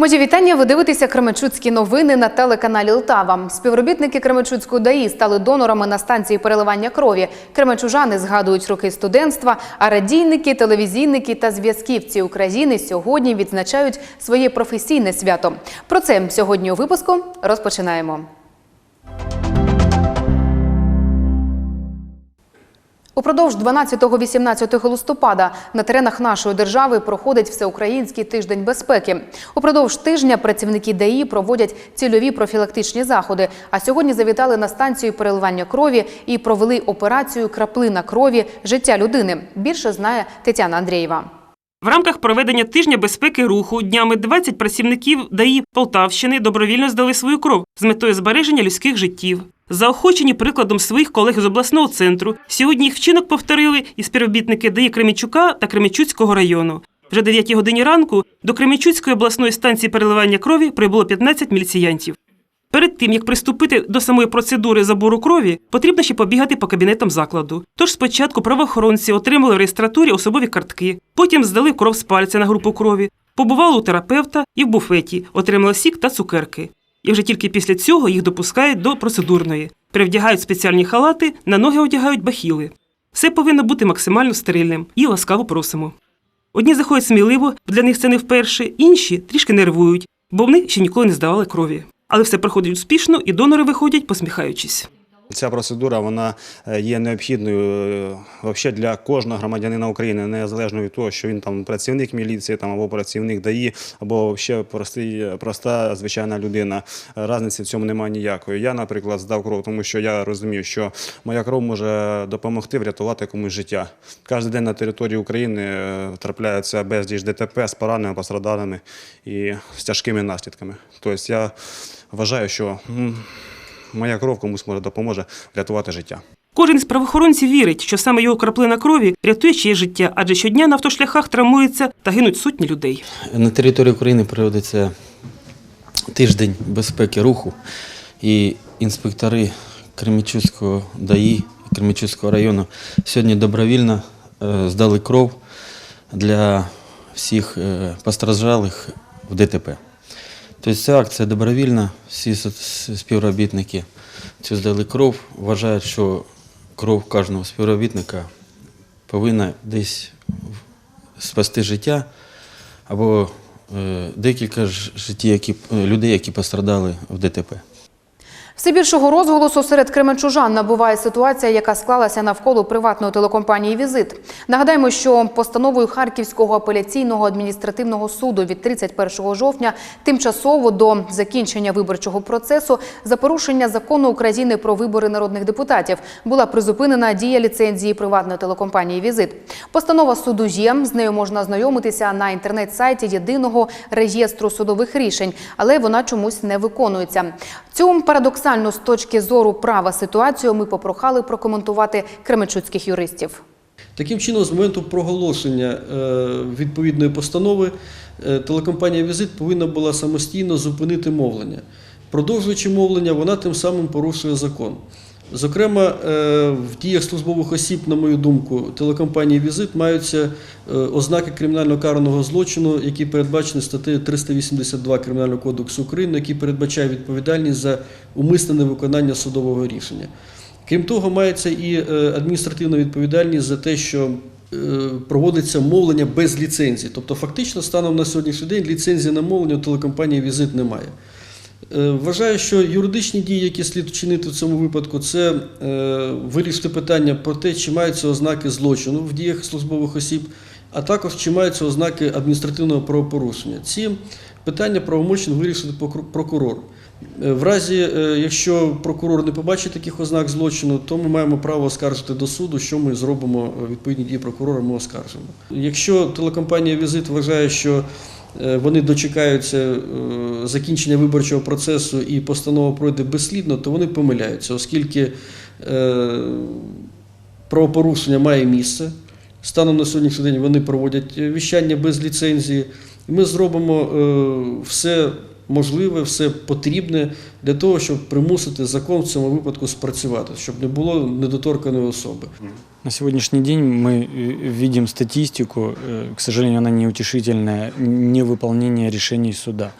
Мої вітання. Ви дивитеся Кременчуцькі новини на телеканалі Лтава. Співробітники Кременчуцької ДАІ стали донорами на станції переливання крові. Кременчужани згадують роки студентства, а радійники, телевізійники та зв'язківці України сьогодні відзначають своє професійне свято. Про це сьогодні у випуску розпочинаємо. Упродовж 12-18 листопада на теренах нашої держави проходить всеукраїнський тиждень безпеки. Упродовж тижня працівники ДАІ проводять цільові профілактичні заходи. А сьогодні завітали на станцію переливання крові і провели операцію Краплина крові життя людини. Більше знає Тетяна Андрієва. В рамках проведення тижня безпеки руху днями 20 працівників ДАІ Полтавщини добровільно здали свою кров з метою збереження людських життів. Заохочені прикладом своїх колег з обласного центру, сьогодні їх вчинок повторили і співробітники ДАІ Кременчука та Кременчуцького району. Вже 9 годині ранку до Кременчуцької обласної станції переливання крові прибуло 15 міліціянтів. Перед тим як приступити до самої процедури забору крові, потрібно ще побігати по кабінетам закладу. Тож спочатку правоохоронці отримали в реєстратурі особові картки, потім здали кров з пальця на групу крові, побували у терапевта і в буфеті, отримали сік та цукерки. І вже тільки після цього їх допускають до процедурної, перевдягають спеціальні халати, на ноги одягають бахіли. Все повинно бути максимально стерильним і ласкаво просимо. Одні заходять сміливо, для них це не вперше, інші трішки нервують, бо в них ще ніколи не здавали крові. Але все проходить успішно, і донори виходять, посміхаючись. Ця процедура вона е, є необхідною е, вообще для кожного громадянина України, незалежно від того, що він там працівник міліції, там або працівник ДАІ, або ще простий, проста звичайна людина. Разниці в цьому немає ніякої. Я, наприклад, здав кров, тому що я розумію, що моя кров може допомогти врятувати комусь життя. Кожен день на території України е, трапляється безліч ДТП з пораненими, пострадалими і з тяжкими наслідками. Тобто я вважаю, що моя кров комусь може допоможе врятувати життя. Кожен із правоохоронців вірить, що саме його краплина крові рятує чиє життя, адже щодня на автошляхах травмуються та гинуть сотні людей. На території України проводиться тиждень безпеки руху, і інспектори Кременчуцького ДАІ, Кременчуцького району сьогодні добровільно е, здали кров для всіх е, постраждалих в ДТП. Тобто ця акція добровільна, всі співробітники цю здали кров, вважають, що кров кожного співробітника повинна десь спасти життя або е, декілька життів, які, е, людей, які пострадали в ДТП. Все більшого розголосу серед кременчужан набуває ситуація, яка склалася навколо приватної телекомпанії «Візит». Нагадаємо, що постановою Харківського апеляційного адміністративного суду від 31 жовтня тимчасово до закінчення виборчого процесу за порушення закону України про вибори народних депутатів була призупинена дія ліцензії приватної телекомпанії «Візит». Постанова суду є, з нею можна ознайомитися на інтернет-сайті єдиного реєстру судових рішень, але вона чомусь не виконується. Цю парадоксальну з точки зору права ситуацію ми попрохали прокоментувати кременчуцьких юристів. Таким чином, з моменту проголошення е, відповідної постанови, е, телекомпанія Візит повинна була самостійно зупинити мовлення. Продовжуючи мовлення, вона тим самим порушує закон. Зокрема, е, в діях службових осіб, на мою думку, телекомпанії Візит маються е, ознаки кримінального карного злочину, які передбачені статтею 382 Кримінального кодексу України, який передбачає відповідальність за умисне невиконання судового рішення. Крім того, мається і е, адміністративна відповідальність за те, що проводиться мовлення без ліцензії. Тобто, фактично, станом на сьогоднішній день ліцензії на мовлення у телекомпанії Візит немає. Е, Вважаю, що юридичні дії, які слід вчинити в цьому випадку, це е, вирішити питання про те, чи маються ознаки злочину в діях службових осіб, а також чи маються ознаки адміністративного правопорушення. Ці питання правомочно вирішити прокурор. Е, В разі, якщо прокурор не побачить таких ознак злочину, то ми маємо право оскаржити до суду, що ми зробимо відповідні дії прокурора, ми оскаржимо. Якщо телекомпанія Візит вважає, що вони дочекаються е, закінчення виборчого процесу і постанова пройде безслідно, то вони помиляються, оскільки е, правопорушення має місце. Станом на сьогоднішній день вони проводять е, віщання без ліцензії. Ми зробимо е, все можливе, все потрібне для того, щоб примусити закон в цьому випадку спрацювати, щоб не було недоторканої особи. На сегодняшний день мы э, видим статистику, э, к сожалению, она неутешительная, невыполнение решений суда.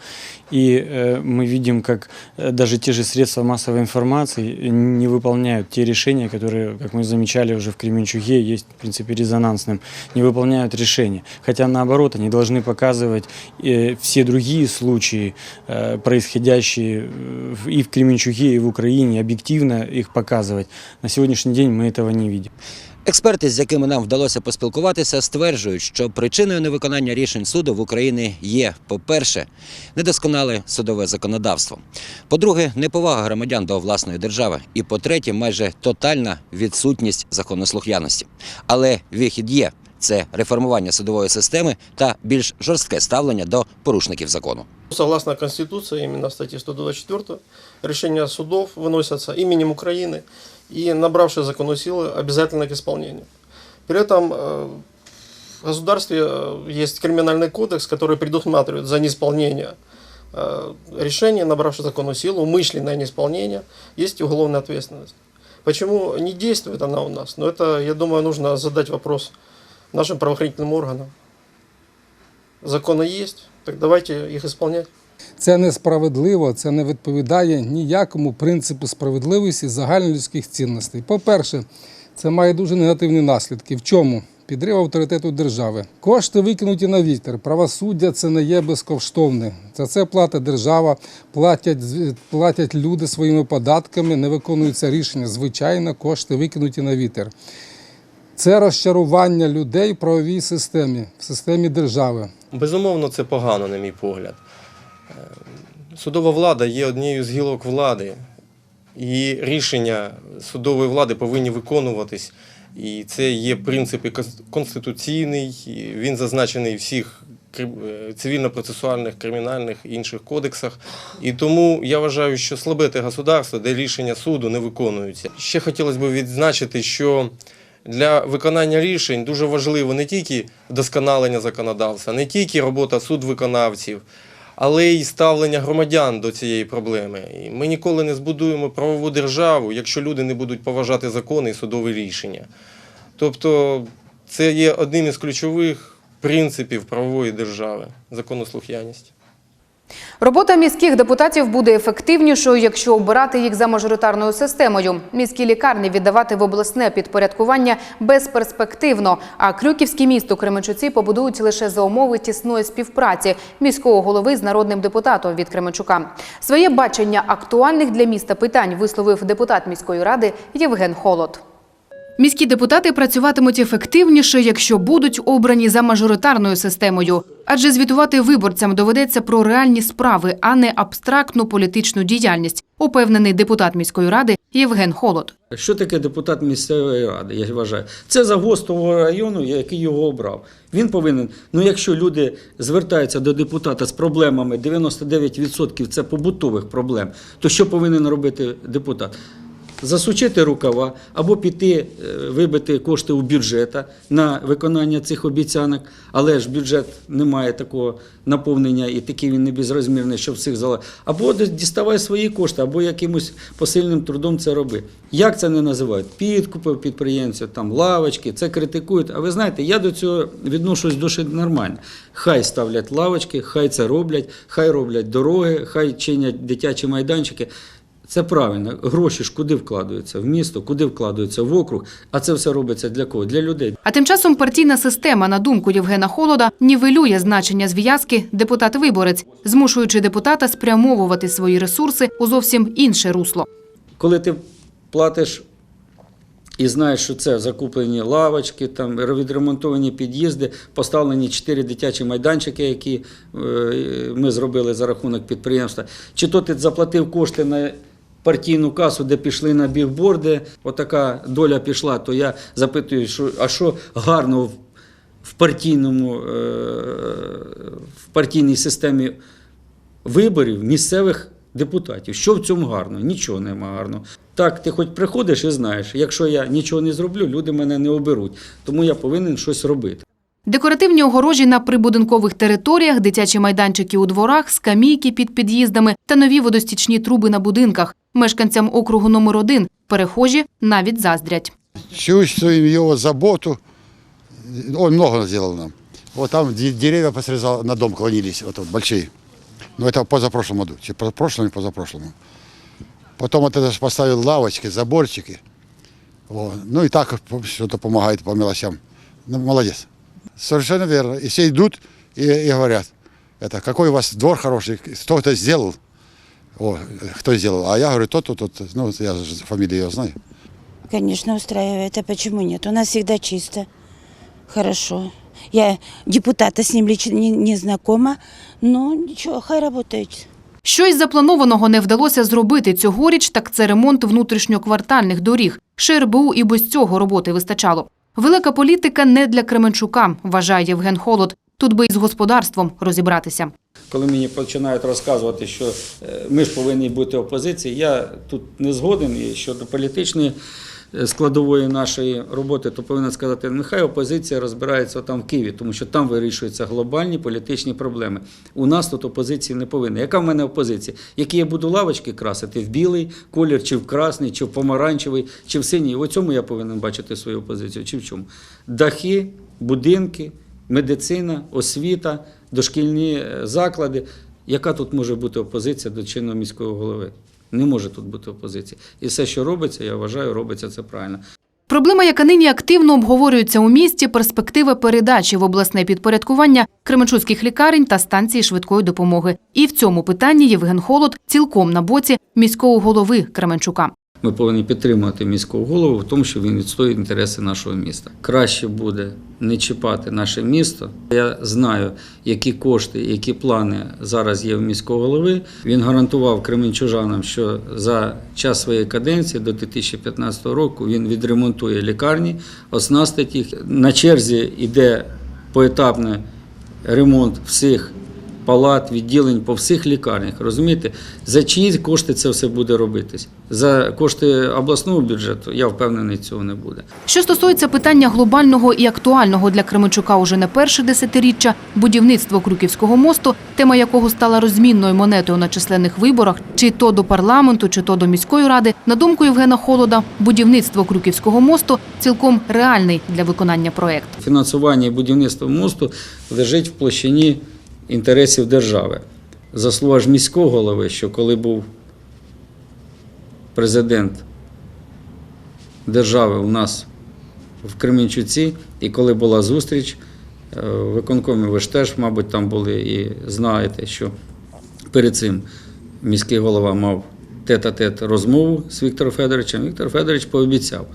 И э, мы видим, как даже те же средства массовой информации не выполняют те решения, которые, как мы замечали уже в Кременчуге, есть, в принципе, резонансным, не выполняют решения. Хотя, наоборот, они должны показывать все другие случаи, происходящие и в Кременчуге, и в Украине, объективно их показывать. На сегодняшний день мы этого не видим. Експерти, з якими нам вдалося поспілкуватися, стверджують, що причиною невиконання рішень суду в Україні є, по-перше, недосконале судове законодавство, по-друге, неповага громадян до власної держави, і по-третє, майже тотальна відсутність законослухняності. Але вихід є це реформування судової системи та більш жорстке ставлення до порушників закону. Согласно Конституции, именно статье 124, решения судов выносятся именем Украины и, набравшие законную силу, обязательно к исполнению. При этом э, в государстве э, есть криминальный кодекс, который предусматривает за неисполнение э, решения, набравшее законную силу, умышленное неисполнение, есть уголовная ответственность. Почему не действует она у нас? Но это, я думаю, нужно задать вопрос нашим правоохранительным органам. Законы есть, так давайте их исполнять. Це несправедливо, це не відповідає ніякому принципу справедливості загальнолюдських цінностей. По-перше, це має дуже негативні наслідки. В чому? Підрив авторитету держави. Кошти викинуті на вітер. Правосуддя це не є безкоштовне. За це платить держава, платять, платять люди своїми податками, не виконуються рішення. Звичайно, кошти викинуті на вітер. Це розчарування людей в правовій системі, в системі держави. Безумовно, це погано, на мій погляд. Судова влада є однією з гілок влади, і рішення судової влади повинні виконуватись. І це є принцип і конституційний, він зазначений в всіх е, цивільно-процесуальних, кримінальних і інших кодексах. І тому я вважаю, що слабе те государство, де рішення суду не виконуються. Ще хотілося б відзначити, що для виконання рішень дуже важливо не тільки вдосконалення законодавства, не тільки робота судвиконавців, але й ставлення громадян до цієї проблеми. І ми ніколи не збудуємо правову державу, якщо люди не будуть поважати закони і судові рішення. Тобто це є одним із ключових принципів правової держави законослухняність. Робота міських депутатів буде ефективнішою, якщо обирати їх за мажоритарною системою. Міські лікарні віддавати в обласне підпорядкування безперспективно. А Крюківське місто Кременчуці побудують лише за умови тісної співпраці міського голови з народним депутатом від Кременчука. Своє бачення актуальних для міста питань висловив депутат міської ради Євген Холод. Міські депутати працюватимуть ефективніше, якщо будуть обрані за мажоритарною системою, адже звітувати виборцям доведеться про реальні справи, а не абстрактну політичну діяльність, упевнений депутат міської ради Євген Холод. Що таке депутат місцевої ради, я вважаю? Це завгоз того району, який його обрав. Він повинен, ну якщо люди звертаються до депутата з проблемами, 99% це побутових проблем, то що повинен робити депутат? Засучити рукава або піти е, вибити кошти у бюджета на виконання цих обіцянок, але ж бюджет не має такого наповнення і такий він не безрозмірний, щоб всіх зала. Або діставай свої кошти, або якимось посильним трудом це роби. Як це не називають? Підкупи підприємців, там лавочки, це критикують. А ви знаєте, я до цього відношусь досить нормально. Хай ставлять лавочки, хай це роблять, хай роблять дороги, хай чинять дитячі майданчики. Це правильно. Гроші ж куди вкладаються? В місто, куди вкладаються в округ. А це все робиться для кого? Для людей. А тим часом партійна система, на думку Євгена Холода, нівелює значення зв'язки депутат-виборець, змушуючи депутата спрямовувати свої ресурси у зовсім інше русло. Коли ти платиш і знаєш, що це закуплені лавочки, там відремонтовані під'їзди, поставлені чотири дитячі майданчики, які е, ми зробили за рахунок підприємства. Чи то ти заплатив кошти на партійну касу, де пішли на бігборди, отака доля пішла, то я запитую, що, а що гарно в, в партійному, е, в партійній системі виборів місцевих депутатів. Що в цьому гарно? Нічого нема гарного. Так, ти хоч приходиш і знаєш, якщо я нічого не зроблю, люди мене не оберуть. Тому я повинен щось робити. Декоративні огорожі на прибудинкових територіях, дитячі майданчики у дворах, скамійки під під'їздами та нові водостічні труби на будинках. Мешканцям округу номер 1 перехожі навіть заздрять. Чувствуем его заботу. Он много сделал нам. Вот там де- деревья посрезал, на дом клонились, вот, вот большие. Но это позапрошлом году, прошлом и позапрошлому. Потом вот это поставил лавочки, заборчики. Вот. Ну и так что-то помогает по мелочам. Ну, молодец. Совершенно верно. И все идут и, и говорят, это какой у вас двор хороший, кто это сделал? О, кто сделал? А я говорю, тот, тот, тот. Ну, я же фамилию ее знаю. Конечно, устраивает. А почему нет? У нас всегда чисто, хорошо. Я депутата с ним лично не, не знакома, но ничего, хай работает. Щось запланованого не вдалося зробити цьогоріч, так це ремонт внутрішньоквартальних доріг. ШРБУ і без цього роботи вистачало. Велика політика не для Кременчука, вважає Євген Холод. Тут би із господарством розібратися. Коли мені починають розказувати, що е, ми ж повинні бути опозицією, я тут не згоден і щодо політичної складової нашої роботи, то повинен сказати, нехай опозиція розбирається там в Києві, тому що там вирішуються глобальні політичні проблеми. У нас тут опозиції не повинна. Яка в мене опозиція? Які я буду лавочки красити в білий колір, чи в красний, чи в помаранчевий, чи в синій? У цьому я повинен бачити свою опозицію. Чи в чому? Дахи, будинки, медицина, освіта, дошкільні е, заклади. Яка тут може бути опозиція до чинного міського голови? Не може тут бути опозиції. І все, що робиться, я вважаю, робиться це правильно. Проблема, яка нині активно обговорюється у місті, перспектива передачі в обласне підпорядкування кременчуцьких лікарень та станції швидкої допомоги. І в цьому питанні Євген Холод цілком на боці міського голови Кременчука. Ми повинні підтримувати міського голову в тому, що він відстоює інтереси нашого міста. Краще буде не чіпати наше місто. Я знаю, які кошти, які плани зараз є в міського голови. Він гарантував кременчужанам, що за час своєї каденції до 2015 року він відремонтує лікарні, оснастить їх. На черзі йде поетапний ремонт всіх палат, відділень по всіх лікарнях. Розумієте, за чиї кошти це все буде робитись? За кошти обласного бюджету, я впевнений, цього не буде. Що стосується питання глобального і актуального для Кременчука уже не перше десятиріччя будівництво Крюківського мосту, тема якого стала розмінною монетою на численних виборах, чи то до парламенту, чи то до міської ради, на думку Євгена Холода, будівництво Крюківського мосту цілком реальний для виконання проект. Фінансування і будівництво мосту лежить в площині інтересів держави. Заслуга ж міського голови, що коли був президент держави у нас в Кременчуці, і коли була зустріч е, в виконкомі, ви ж теж, мабуть, там були і знаєте, що перед цим міський голова мав тет-а-тет розмову з Віктором Федоровичем. Віктор Федорович пообіцяв,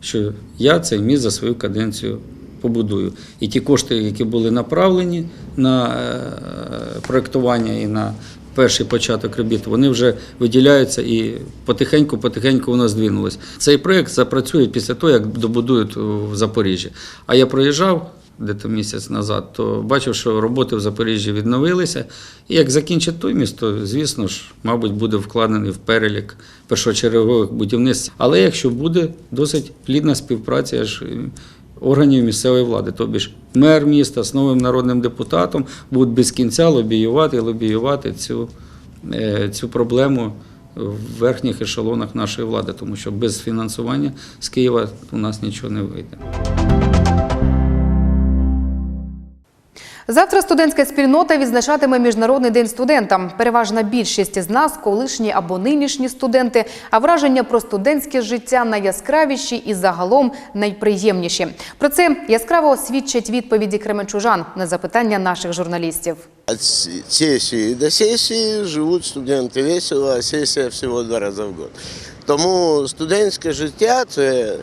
що я цей міст за свою каденцію побудую. І ті кошти, які були направлені на е, проєктування і на перший початок робіт, вони вже виділяються і потихеньку-потихеньку воно здвинулось. Цей проєкт запрацює після того, як добудують в Запоріжжі. А я проїжджав десь місяць назад, то бачив, що роботи в Запоріжжі відновилися. І як закінчить той міст, то, звісно ж, мабуть, буде вкладений в перелік першочергових будівництв. Але якщо буде досить плідна співпраця, я ж органів місцевої влади, тобі ж мер міста з новим народним депутатом будуть без кінця лобіювати лобіювати цю, е, цю проблему в верхніх ешелонах нашої влади, тому що без фінансування з Києва у нас нічого не вийде. Завтра студентська спільнота відзначатиме Міжнародний день студента. Переважна більшість із нас колишні або нинішні студенти, а враження про студентське життя найяскравіші і загалом найприємніші. Про це яскраво свідчать відповіді кременчужан на запитання наших журналістів. От с- сессии до сессии живуть студенти весело, а сесія всього два рази в год. Тому студентське життя це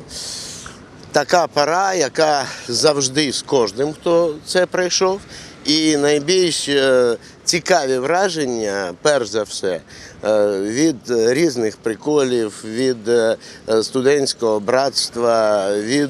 така пора, яка завжди з кожним, хто це пройшов. І найбільш е, цікаві враження, перш за все, е, від різних приколів, від е, студентського братства, від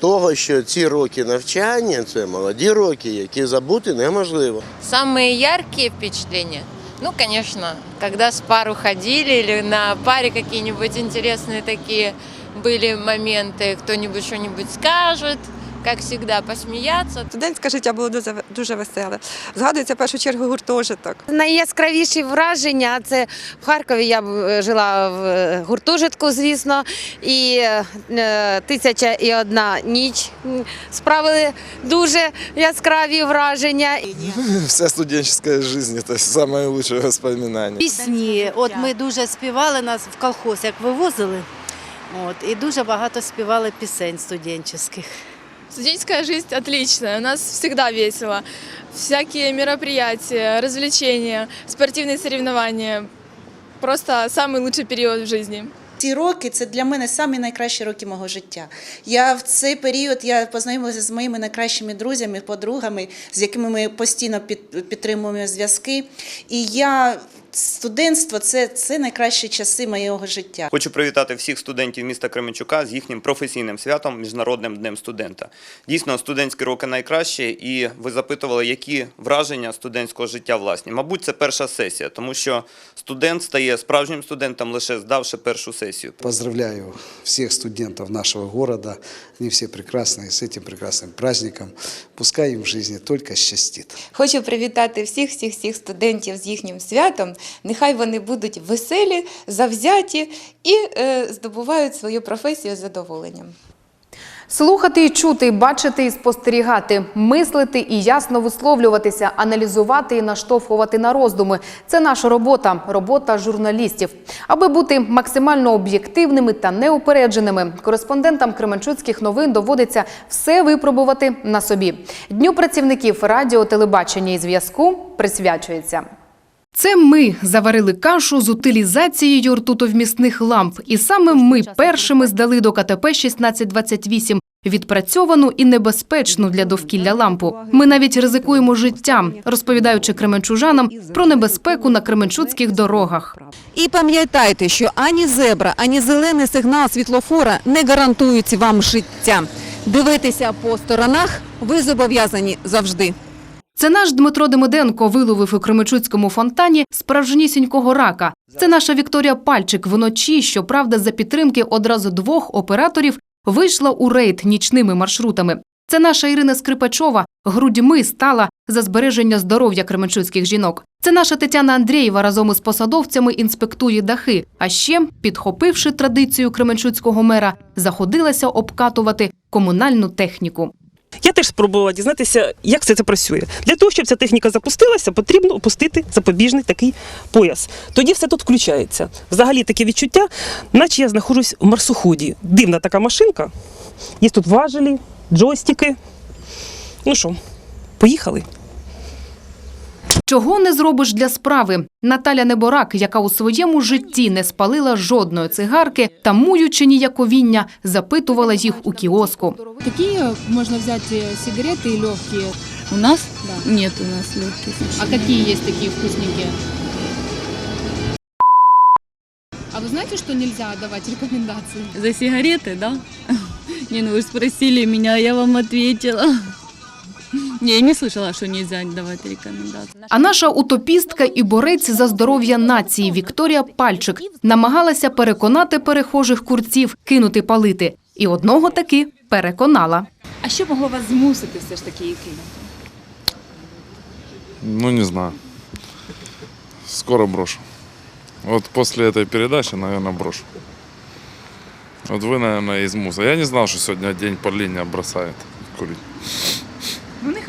того, що ці роки навчання це молоді роки, які забути неможливо. Самые яркие впечатления? Ну, конечно, когда с пару ходили или на паре какие-нибудь интересные такие были моменты, кто-нибудь что-нибудь скажет, как всегда, посмеяться. Студентське життя було дуже, дуже веселе. Згадується в першу чергу гуртожиток. Найяскравіші враження це в Харкові. Я б жила в е, гуртожитку, звісно, і е, тисяча і одна ніч м, справили дуже яскраві враження. Вся студенческая жизнь – это самое лучшее воспоминание. Пісні, от ми дуже співали нас в колхоз, як вивозили. От, і дуже багато співали пісень студенчих. Студенческая жизнь отличная, у нас всегда весело. Всякие мероприятия, развлечения, спортивные соревнования. Просто самый лучший период в жизни. Ці роки це для мене самі найкращі роки мого життя. Я в цей період я познайомилася з моїми найкращими друзями, подругами, з якими ми постійно підтримуємо зв'язки. І я студентство це, це найкращі часи моєго життя. Хочу привітати всіх студентів міста Кременчука з їхнім професійним святом Міжнародним днем студента. Дійсно, студентські роки найкращі, і ви запитували, які враження студентського життя власні. Мабуть, це перша сесія, тому що студент стає справжнім студентом лише здавши першу сесію. Поздравляю всех студентов нашего города. Они все прекрасные, с этим прекрасным праздником. Пускай им в жизни только счастит. Хочу привітати всіх всіх всіх студентів з їхнім святом. Нехай вони будуть веселі, завзяті і е, здобувають свою професію з задоволенням. Слухати і чути, бачити і спостерігати, мислити і ясно висловлюватися, аналізувати і наштовхувати на роздуми це наша робота, робота журналістів. Аби бути максимально об'єктивними та неупередженими, кореспондентам Кременчуцьких новин доводиться все випробувати на собі. Дню працівників радіо, телебачення і зв'язку присвячується. Це ми заварили кашу з утилізацією ртутовмісних ламп, і саме ми першими здали до КТП 1628 відпрацьовану і небезпечну для довкілля лампу. Ми навіть ризикуємо життям, розповідаючи кременчужанам про небезпеку на кременчуцьких дорогах. І пам'ятайте, що ані зебра, ані зелений сигнал світлофора не гарантують вам життя. Дивитися по сторонах ви зобов'язані завжди. Це наш Дмитро Демиденко виловив у Кременчуцькому фонтані справжнісінького рака. Це наша Вікторія Пальчик вночі, щоправда, за підтримки одразу двох операторів вийшла у рейд нічними маршрутами. Це наша Ірина Скрипачова грудьми стала за збереження здоров'я кременчуцьких жінок. Це наша Тетяна Андрієва разом із посадовцями інспектує дахи. А ще, підхопивши традицію кременчуцького мера, заходилася обкатувати комунальну техніку. Я теж спробувала дізнатися, як все це працює. Для того, щоб ця техніка запустилася, потрібно опустити запобіжний такий пояс. Тоді все тут включається. Взагалі таке відчуття, наче я знаходжусь в марсоході. Дивна така машинка. Є тут важелі, джойстики. Ну що, поїхали? Чого не зробиш для справи? Наталя Неборак, яка у своєму житті не спалила жодної цигарки, тамуючи ніяковіння, запитувала їх у кіоску. Какие можно взять э, сигареты и легкие? У нас? Да. Нет у нас легких. А какие есть такие вкусненькие? А вы знаете, что нельзя давать рекомендации? За сигареты, да? Не, ну вы спросили меня, я вам ответила. Не, я не слышала, что нельзя давать рекомендации. А наша утопістка і борець за здоров'я нації Вікторія Пальчик намагалася переконати перехожих курців кинути палити. І одного таки переконала. А що могло вас змусити все ж таки її кинути? Ну, не знаю. Скоро брошу. Вот после этой передачи, наверное, брошу. Вот вы, наверное, из муса. Я не знал, что сегодня день паления бросает курить.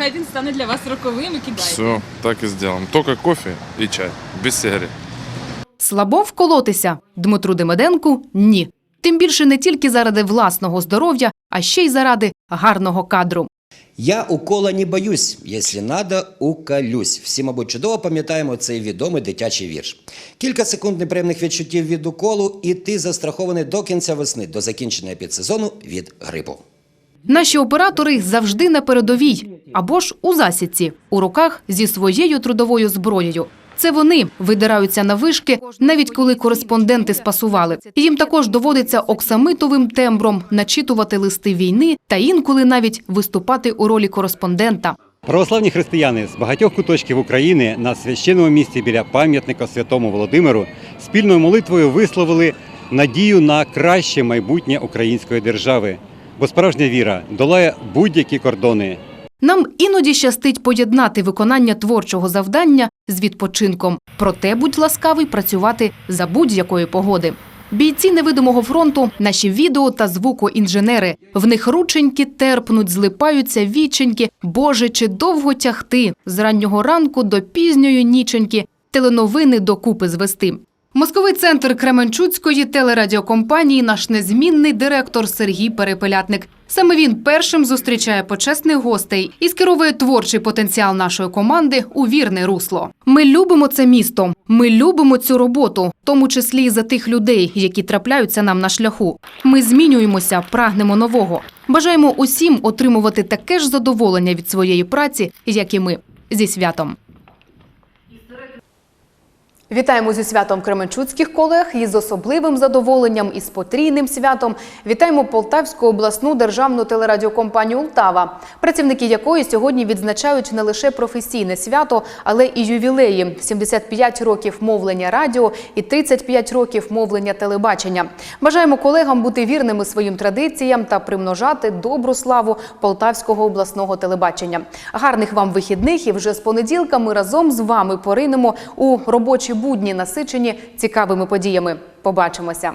Нехай він стане для вас роковим і кидайте. Все, так и сделаем. Только кофе и чай, без сигарет. Слабо вколотися Дмитру Демиденку – ні. Тим більше не тільки заради власного здоров'я, а ще й заради гарного кадру. Я укола не боюсь, якщо надо, уколюсь. Всі, мабуть, чудово пам'ятаємо цей відомий дитячий вірш. Кілька секунд неприємних відчуттів від уколу, і ти застрахований до кінця весни, до закінчення підсезону від грипу. Наші оператори завжди на передовій або ж у засідці, у руках зі своєю трудовою зброєю. Це вони видираються на вишки, навіть коли кореспонденти спасували. Їм також доводиться оксамитовим тембром начитувати листи війни та інколи навіть виступати у ролі кореспондента. Православні християни з багатьох куточків України на священному місці біля пам'ятника святому Володимиру спільною молитвою висловили надію на краще майбутнє української держави. Бо справжня віра долає будь-які кордони. Нам іноді щастить поєднати виконання творчого завдання з відпочинком. Проте будь ласкавий працювати за будь-якої погоди. Бійці невидимого фронту, наші відео та звукоінженери. В них рученьки терпнуть, злипаються віченьки. Боже, чи довго тягти з раннього ранку до пізньої ніченьки, теленовини докупи звести. Мозковий центр Кременчуцької телерадіокомпанії наш незмінний директор Сергій Перепелятник. Саме він першим зустрічає почесних гостей і скеровує творчий потенціал нашої команди у вірне русло. Ми любимо це місто. Ми любимо цю роботу, в тому числі і за тих людей, які трапляються нам на шляху. Ми змінюємося, прагнемо нового. Бажаємо усім отримувати таке ж задоволення від своєї праці, як і ми. Зі святом. Вітаємо зі святом Кременчуцьких колег і з особливим задоволенням і з потрійним святом. Вітаємо Полтавську обласну державну телерадіокомпанію Ултава, працівники якої сьогодні відзначають не лише професійне свято, але і ювілеї: 75 років мовлення радіо і 35 років мовлення телебачення. Бажаємо колегам бути вірними своїм традиціям та примножати добру славу Полтавського обласного телебачення. Гарних вам вихідних і вже з понеділка ми разом з вами поринемо у робочі будні, насичені цікавими подіями. Побачимося.